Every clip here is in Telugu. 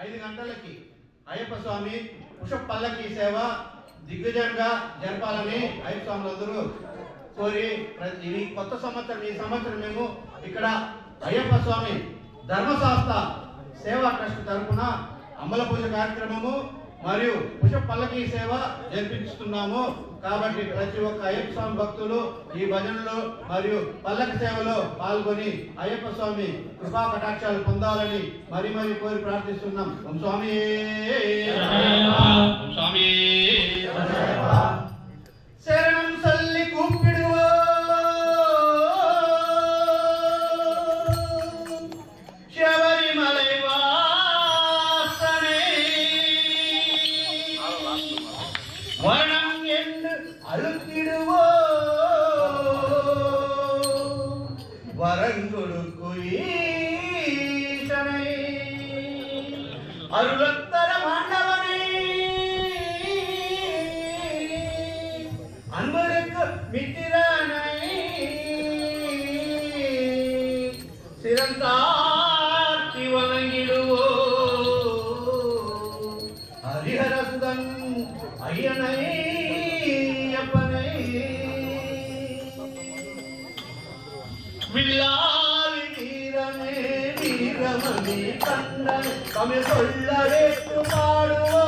ఐదు గంటలకి అయ్యప్ప స్వామి పుష్ప పల్లకి సేవ దిగ్విజయంగా జరపాలని అయ్యప్ప స్వాములందరూ కోరి ఇది ఈ కొత్త సంవత్సరం ఈ సంవత్సరం మేము ఇక్కడ అయ్యప్ప స్వామి ధర్మశాస్త్ర సేవా ట్రస్ట్ తరఫున అమల పూజ కార్యక్రమము మరియు పుష్ప పల్లకి సేవ జరిపిస్తున్నాము కాబట్టి ప్రతి ఒక్క అయ్యప్ప స్వామి భక్తులు ఈ భజనలో మరియు పల్లకి సేవలో పాల్గొని అయ్యప్ప స్వామి కృపా కటాక్షాలు పొందాలని మరి మరి కోరి ప్రార్థిస్తున్నాం. ఓం స్వామి. స్వామి. శరణం வில்லாலி வீரமே வீரமே கண்ணன். தமிழ் சொல்ல வேட்டு பாடுவோம்.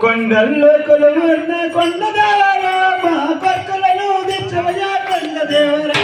కొండల్లో కొలువున్న కొండదేవరా మా కొక్కలను దించవయా కొండదేవరా.